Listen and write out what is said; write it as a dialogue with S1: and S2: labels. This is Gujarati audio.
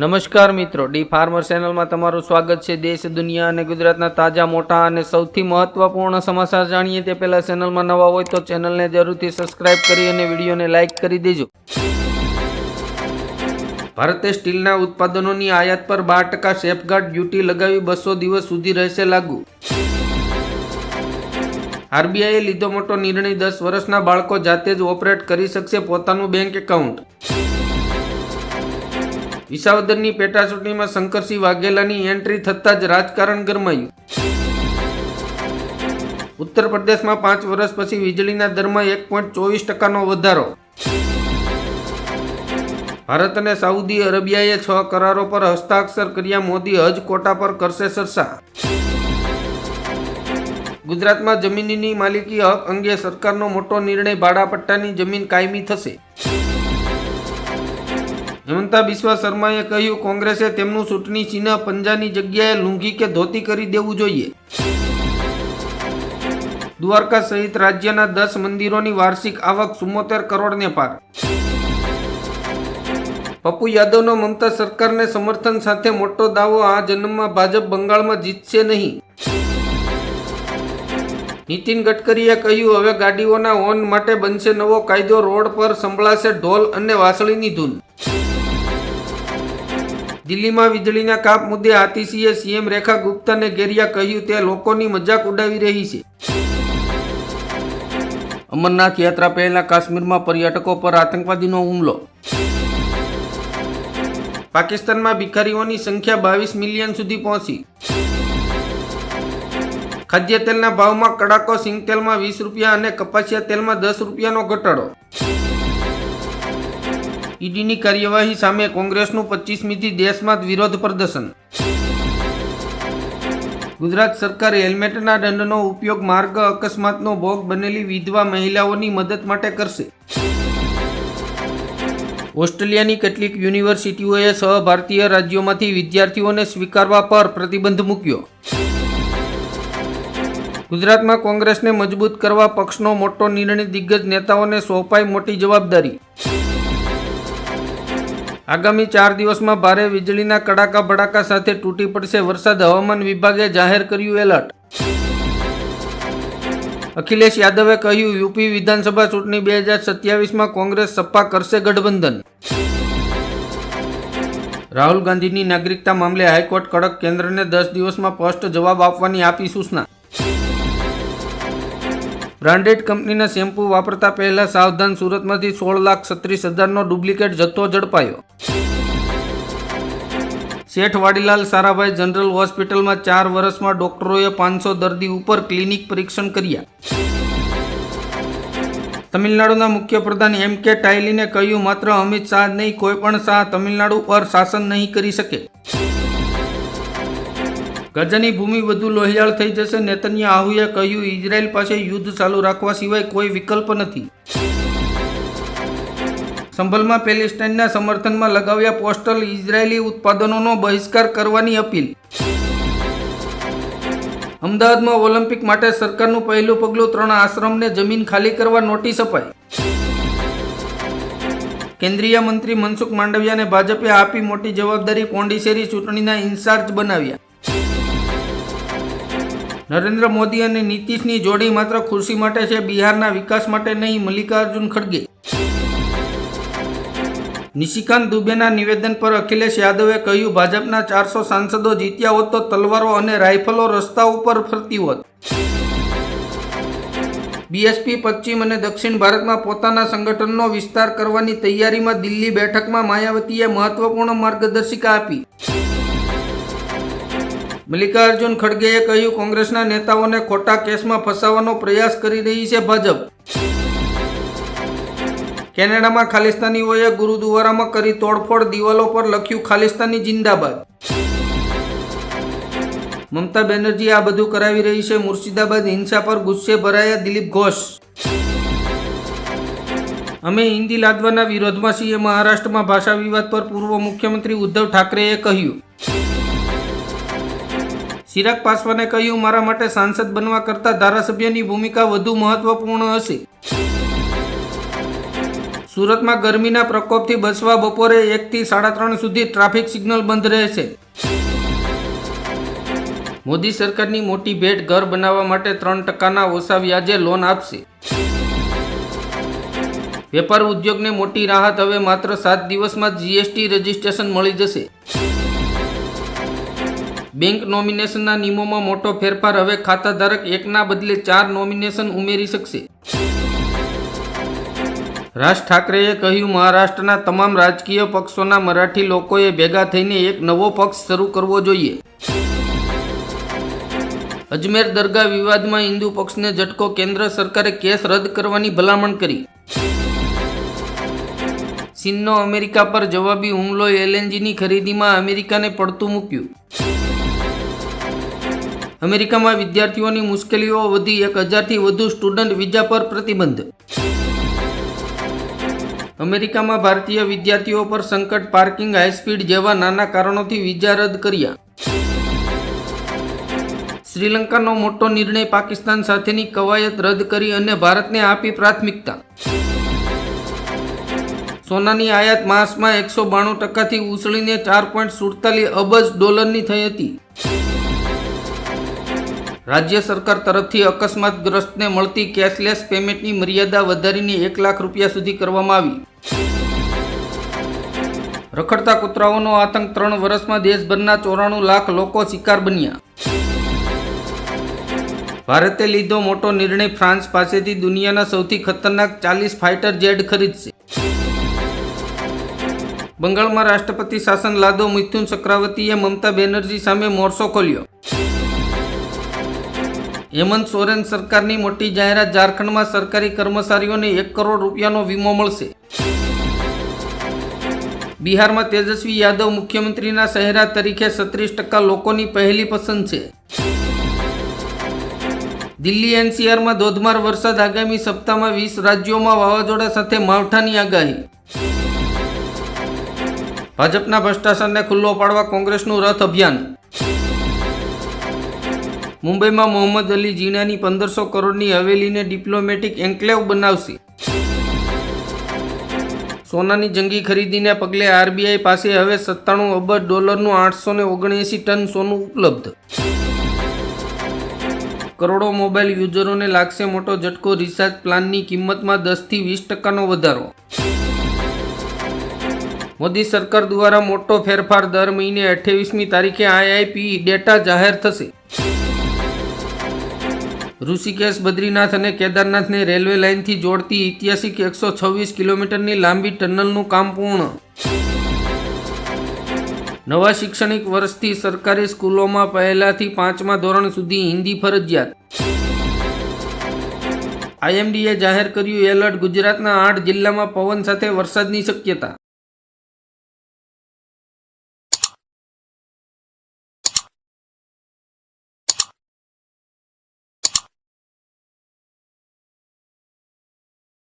S1: નમસ્કાર મિત્રો, ડી ફાર્મર ચેનલમાં તમારું સ્વાગત છે. દેશ, દુનિયા અને ગુજરાતના તાજા, મોટા અને સૌથી મહત્વપૂર્ણ સમાચાર જાણીએ તે પહેલા ચેનલમાં નવા હોય તો ચેનલને જરૂરથી સબસ્ક્રાઇબ કરી અને વિડીયોને લાઇક કરી દેજો. ભારતે સ્ટીલના ઉત્પાદનોની આયાત પર બાર ટકા સેફગાર્ડ ડ્યુટી લગાવી બસો દિવસ સુધી રહેશે લાગુ. આરબીઆઈએ લીધો મોટો નિર્ણય દસ વર્ષના બાળકો જાતે જ ઓપરેટ કરી શકશે પોતાનું બેંક એકાઉન્ટ. વિસાવદરની પેટા ચૂંટણીમાં શંકરસિંહ વાઘેલાની એન્ટ્રી થતાં જ રાજકારણ ગરમાયું. ઉત્તર પ્રદેશમાં પાંચ વર્ષ પછી વીજળીના દરમાં એક પોઈન્ટ ચોવીસ ટકાનો વધારો. ભારત અને સાઉદી અરેબિયાએ છ કરારો પર હસ્તાક્ષર કર્યા મોદી હજ કોટા પર કરશે સરસા. ગુજરાતમાં જમીનની માલિકી હક અંગે સરકારનો મોટો નિર્ણય ભાડાપટ્ટાની જમીન કાયમી થશે. હેમંતા બિસ્વા શર્માએ કહ્યું, કોંગ્રેસે તેમનું ચૂંટણી ચિહ્ન પંજાની જગ્યાએ લુંગી કે ધોતી કરી દેવું જોઈએ. દ્વારકા સહિત રાજ્યના દસ મંદિરોની વાર્ષિક આવક ચુમ્મોતેર કરોડને પાર. પપ્પુ યાદવનો મમતા સરકારને સમર્થન સાથે મોટો દાવો, આ જન્મમાં ભાજપ બંગાળમાં જીતશે નહીં. નીતિન ગડકરીએ કહ્યું, હવે ગાડીઓના ઓન માટે બનશે નવો કાયદો, રોડ પર સંભળાશે ઢોલ અને વાંસળીની ધૂન. દિલ્હીમાં વીજળીના કાપ મુદ્દે આતિશીએ સીએમ રેખા ગુપ્તાને ગેરિયા કહ્યું, તે લોકોની મજાક ઉડાવી રહી છે. અમરનાથ યાત્રા પહેલા કાશ્મીરમાં પર્યટકો પર આતંકવાદીનો હુમલો. પાકિસ્તાનમાં ભિખારીઓની સંખ્યા બાવીસ મિલિયન સુધી પહોંચી. ખાદ્ય તેલના ભાવમાં કડાકો, સિંગ તેલમાં વીસ રૂપિયા અને કપાસિયા તેલમાં દસ રૂપિયાનો ઘટાડો. ઈડીની કાર્યવાહી સામે કોંગ્રેસનું પચીસમીથી દેશમાં વિરોધ પ્રદર્શન. ગુજરાત સરકાર હેલ્મેટના દંડનો ઉપયોગ માર્ગ અકસ્માતનો ભોગ બનેલી વિધવા મહિલાઓની મદદ માટે કરશે. ઓસ્ટ્રેલિયાની કેટલીક યુનિવર્સિટીઓએ સહ ભારતીય રાજ્યોમાંથી વિદ્યાર્થીઓને સ્વીકારવા પર પ્રતિબંધ મૂક્યો. ગુજરાતમાં કોંગ્રેસને મજબૂત કરવા પક્ષનો મોટો નિર્ણય દિગ્ગજ નેતાઓને સોંપાઈ મોટી જવાબદારી. આગામી ચાર દિવસમાં ભારે વીજળીના કડાકા ભડાકા સાથે તૂટી પડશે વરસાદ. હવામાન વિભાગે જાહેર કર્યું એલર્ટ. અખિલેશ યાદવે કહ્યું, યુપી વિધાનસભા ચૂંટણી બે હજાર સત્યાવીસમાં કોંગ્રેસ સપા કરશે ગઠબંધન. રાહુલ ગાંધીની નાગરિકતા મામલે હાઈકોર્ટ કડક કેન્દ્રને દસ દિવસમાં સ્પષ્ટ જવાબ આપવાની આપી સૂચના. બ્રાન્ડેડ કંપનીના શેમ્પૂ વાપરતા પહેલા સાવધાન સુરતમાંથી સોળ લાખ છત્રીસ હજારનો ડુપ્લિકેટ જથ્થો ઝડપાયો. શેઠ વાડીલાલ સારાભાઈ જનરલ હોસ્પિટલમાં ચાર વર્ષમાં ડોક્ટરોએ પાંચસો દર્દી ઉપર ક્લિનિક પરીક્ષણ કર્યા. તમિલનાડુના મુખ્યપ્રધાન એમ કે ટાઇલીને કહ્યું, માત્ર અમિત શાહ નહીં, કોઈ પણ શાહ તમિલનાડુ પર શાસન નહીં કરી શકે. ગજાની ભૂમિ વધુ લોહિયાળ થઈ જશે. નેતન્યાહુએ કહ્યું, ઇઝરાયલ પાસે યુદ્ધ ચાલુ રાખવા સિવાય કોઈ વિકલ્પ નથી. સંભલમાં પેલેસ્ટાઇનના સમર્થનમાં લગાવ્યા પોસ્ટલ, ઇઝરાયેલી ઉત્પાદનોનો બહિષ્કાર કરવાની અપીલ. અમદાવાદમાં ઓલિમ્પિક માટે સરકારનું પહેલું પગલું, ત્રણ આશ્રમને જમીન ખાલી કરવા નોટિસ અપાઈ. કેન્દ્રીય મંત્રી મનસુખ માંડવિયાને ભાજપે આપી મોટી જવાબદારી, પોંડિચેરી ચૂંટણીના ઇન્ચાર્જ બનાવ્યા. નરેન્દ્ર મોદી અને નીતિશની જોડી માત્ર ખુરશી માટે છે, બિહારના વિકાસ માટે નહીં, મલ્લિકાર્જુન ખડગે. નિશિકાંત દુબેના નિવેદન પર અખિલેશ યાદવે કહ્યું, ભાજપના ચારસો સાંસદો જીત્યા હોત તો તલવારો અને રાઇફલો રસ્તા ઉપર ફરતી હોત. બીએસપી પશ્ચિમ અને દક્ષિણ ભારતમાં પોતાના સંગઠનનો વિસ્તાર કરવાની તૈયારીમાં દિલ્હી બેઠકમાં માયાવતીએ મહત્વપૂર્ણ માર્ગદર્શિકા આપી. મલ્લિકાર્જુન ખડગેએ કહ્યું, કોંગ્રેસના નેતાઓને ખોટા કેસમાં ફસાવવાનો પ્રયાસ કરી રહી છે ભાજપ. કેનેડામાં ખાલિસ્તાનીઓએ ગુરુદ્વારામાં કરી તોડફોડ, દિવાલો પર લખ્યું, ખાલિસ્તાની જિંદાબાદ. મમતા બેનર્જી આ બધું કરાવી રહી છે. મુર્શિદાબાદ હિંસા પર ગુસ્સે ભરાયા દિલીપ ઘોષ. અમે હિન્દી લાદવાના વિરોધમાં છીએ. મહારાષ્ટ્રમાં ભાષા વિવાદ પર પૂર્વ મુખ્યમંત્રી ઉદ્ધવ ઠાકરેએ કહ્યું ચિરાગ પાસવાને કહ્યું, મારા માટે સાંસદ બનવા કરતાં ધારાસભ્યની ભૂમિકા વધુ મહત્વપૂર્ણ હશે. સુરતમાં ગરમીના પ્રકોપથી બચવા બપોરે એકથી સાડા ત્રણ સુધી ટ્રાફિક સિગ્નલ બંધ રહેશે. મોદી સરકારની મોટી ભેટ ઘર બનાવવા માટે ત્રણ ટકાના ઓછા વ્યાજે લોન આપશે. વેપાર ઉદ્યોગને મોટી રાહત, હવે માત્ર સાત દિવસમાં જીએસટી રજીસ્ટ્રેશન મળી જશે. બેંક નોમિનેશનના નિયમોમાં મોટો ફેરફાર હવે ખાતાધારક એકના બદલે ચાર નોમિનેશન ઉમેરી શકશે. રાજ ઠાકરેએ કહ્યું, મહારાષ્ટ્રના તમામ રાજકીય પક્ષોના મરાઠી લોકોએ ભેગા થઈને એક નવો પક્ષ શરૂ કરવો જોઈએ. અજમેર દરગાહ વિવાદમાં હિન્દુ પક્ષને ઝટકો, કેન્દ્ર સરકારે કેસ રદ કરવાની ભલામણ કરી. ચીનનો અમેરિકા પર જવાબી હુમલો, એલએનજીની ખરીદીમાં અમેરિકાને પડતું મૂક્યું. અમેરિકામાં વિદ્યાર્થીઓની મુશ્કેલીઓ વધી એક હજારથી વધુ સ્ટુડન્ટ વિઝા પર પ્રતિબંધ. અમેરિકામાં ભારતીય વિદ્યાર્થીઓ પર સંકટ પાર્કિંગ હાઈસ્પીડ જેવા નાના કારણોથી વિઝા રદ કર્યા. શ્રીલંકાનો મોટો નિર્ણય પાકિસ્તાન સાથેની કવાયત રદ કરી અને ભારતને આપી પ્રાથમિકતા. સોનાની આયાત માસમાં એકસો બાણું ટકાથી ઉછળીને ચાર પોઈન્ટ સુડતાલીસ અબજ ડોલરની થઈ હતી. રાજ્ય સરકાર તરફથી અકસ્માતગ્રસ્તને મળતી કેશલેસ પેમેન્ટની મર્યાદા વધારીને એક લાખ રૂપિયા સુધી કરવામાં આવી. રખડતા કૂતરાઓનો આતંક ત્રણ વર્ષમાં દેશભરના ચોરાણું લાખ લોકો શિકાર બન્યા. ભારતે લીધો મોટો નિર્ણય ફ્રાન્સ પાસેથી દુનિયાના સૌથી ખતરનાક ચાલીસ ફાઇટર જેટ ખરીદશે. બંગાળમાં રાષ્ટ્રપતિ શાસન લાદો મિથુન ચક્રવર્તીએ મમતા બેનર્જી સામે મોરસો ખોલ્યો. હેમંત સોરેન સરકારની મોટી જાહેરાત ઝારખંડમાં સરકારી કર્મચારીઓને એક કરોડ રૂપિયાનો વીમો મળશે. બિહારમાં તેજસ્વી યાદવ મુખ્યમંત્રીના સહેરા તરીકે સત્રીસ ટકા લોકોની પહેલી પસંદ છે. દિલ્હી એનસીઆરમાં ધોધમાર વરસાદ આગામી સપ્તાહમાં વીસ રાજ્યોમાં વાવાઝોડા સાથે માવઠાની આગાહી. ભાજપના ભ્રષ્ટાચારને ખુલ્લો પાડવા કોંગ્રેસનું રથ અભિયાન. મુંબઈમાં મોહમ્મદ અલી જીણાની પંદરસો કરોડની હવેલીને ડિપ્લોમેટિક એન્કલેવ બનાવશે. સોનાની જંગી ખરીદીને પગલે આરબીઆઈ પાસે હવે સત્તાણું અબજ ડોલરનું આઠસો ને ઓગણએંસી ટન સોનું ઉપલબ્ધ. કરોડો મોબાઈલ યુઝરોને લાગશે મોટો ઝટકો, રિચાર્જ પ્લાનની કિંમતમાં દસથી વીસ ટકાનો વધારો. મોદી સરકાર દ્વારા મોટો ફેરફાર દર મહિને અઠ્યાવીસમી તારીખે આઈઆઈપી ડેટા જાહેર થશે. ઋષિકેશ, બદ્રીનાથ અને કેદારનાથને રેલવે લાઇનથી જોડતી ઐતિહાસિક એકસો છવ્વીસ કિલોમીટરની લાંબી ટનલનું કામ પૂર્ણ. નવા શૈક્ષણિક વર્ષથી સરકારી સ્કૂલોમાં પહેલાથી પાંચમા ધોરણ સુધી હિન્દી ફરજિયાત. આઈએમડીએ જાહેર કર્યું એલર્ટ ગુજરાતના આઠ જિલ્લામાં પવન સાથે વરસાદની શક્યતા.